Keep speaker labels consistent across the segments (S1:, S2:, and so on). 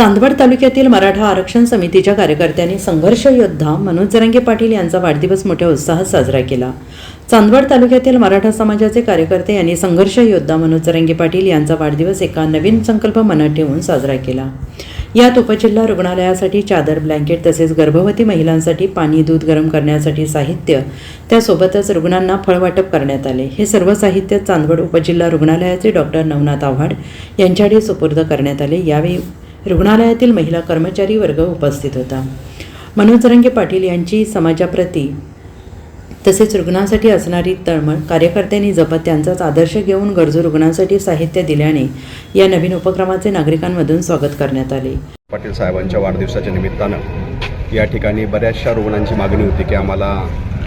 S1: चांदवड तालुक्यातील मराठा आरक्षण समितीच्या कार्यकर्त्यांनी संघर्ष योद्धा मनोज जरांगे पाटील यांचा वाढदिवस मोठ्या उत्साहात साजरा केला. चांदवड तालुक्यातील मराठा समाजाचे कार्यकर्ते यांनी संघर्ष योद्धा मनोज जरांगे पाटील यांचा वाढदिवस एका नवीन संकल्प मनात ठेवून साजरा केला. यात उपजिल्हा रुग्णालयासाठी चादर ब्लँकेट तसेच गर्भवती महिलांसाठी पाणी दूध गरम करण्यासाठी साहित्य त्यासोबतच रुग्णांना फळवाटप करण्यात आले. हे सर्व साहित्य चांदवड उपजिल्हा रुग्णालयाचे डॉक्टर नवनाथ आव्हाड यांच्याकडे सुपूर्द करण्यात आले. यावेळी रुग्णालयातील महिला कर्मचारी वर्ग उपस्थित होता. मनोज रंगे पाटील यांची समाजाप्रती तसेच रुग्णांसाठी असणारी तळमळ कार्यकर्त्यांनी जपत त्यांचाच आदर्श घेऊन गरजू रुग्णांसाठी साहित्य दिल्याने या नवीन उपक्रमाचे नागरिकांमधून स्वागत करण्यात आले.
S2: पाटील साहेबांच्या वाढदिवसाच्या निमित्तानं या ठिकाणी बऱ्याचशा रुग्णांची मागणी होती की आम्हाला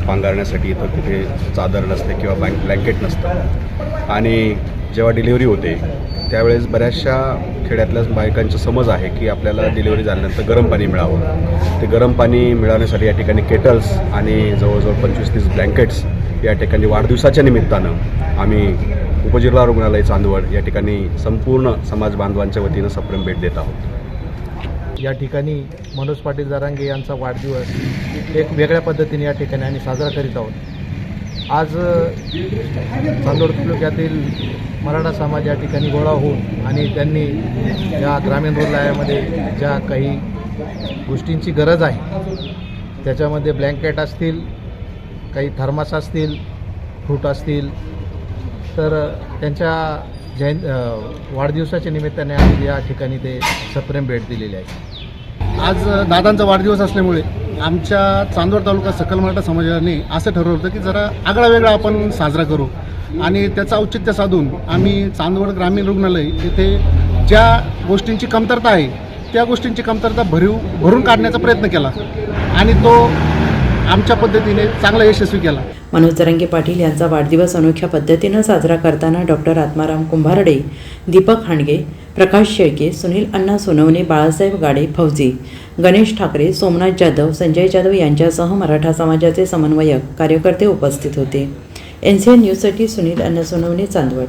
S2: पांघरण्यासाठी इथं कुठे चादर नसते किंवा ब्लँक ब्लँकेट नसतं. आणि जेव्हा डिलिव्हरी होते त्यावेळेस बऱ्याचशा खेड्यातल्या बायकांचं समज आहे की आपल्याला डिलिव्हरी झाल्यानंतर गरम पाणी मिळावं. ते गरम पाणी मिळवण्यासाठी या ठिकाणी केटल्स आणि जवळजवळ पंचवीस तीस ब्लँकेट्स या ठिकाणी वाढदिवसाच्या निमित्तानं आम्ही उपजिल्हा रुग्णालय चांदवड या ठिकाणी संपूर्ण समाज बांधवांच्या वतीनं सप्रेम भेट देत आहोत.
S3: या ठिकाणी मनोज पाटील जरांगे यांचा वाढदिवस एक वेगळ्या पद्धतीने या ठिकाणी आम्ही साजरा करीत आहोत. आज चांदोड तालुक्यातील मराठा समाज या ठिकाणी गोळा होऊन आणि त्यांनी या ग्रामीण रुग्णालयामध्ये ज्या काही गोष्टींची गरज आहे त्याच्यामध्ये ब्लँकेट असतील काही थर्मास असतील फ्रूट असतील तर त्यांच्या जयं वाढदिवसाच्या निमित्ताने आम्ही या ठिकाणी ते सप्रेम भेट दिलेली आहे.
S4: आज दादांचा वाढदिवस असल्यामुळे आमच्या चांदवड तालुका सकल मराठा समाजाने असं ठरवलं होतं की जरा आगळा वेगळा आपण साजरा करू. आणि त्याचं औचित्य साधून आम्ही चांदवड ग्रामीण रुग्णालय येथे ज्या गोष्टींची कमतरता आहे त्या गोष्टींची कमतरता भरीव भरून काढण्याचा प्रयत्न केला. आणि तो आमच्या पद्धतीने चांगला यशस्वी केला.
S1: मनोज तरंगे पाटील यांचा वाढदिवस अनोख्या पद्धतीनं साजरा करताना डॉक्टर आत्माराम कुंभारडे दीपक हांडगे प्रकाश शेळके सुनील अण्णा सोनवणे बाळासाहेब गाडे फौजी गणेश ठाकरे सोमनाथ जाधव संजय जाधव यांच्यासह मराठा समाजाचे समन्वयक कार्यकर्ते उपस्थित होते. एन सी एन न्यूजसाठी सुनील अण्णा सोनवणे चांदवड.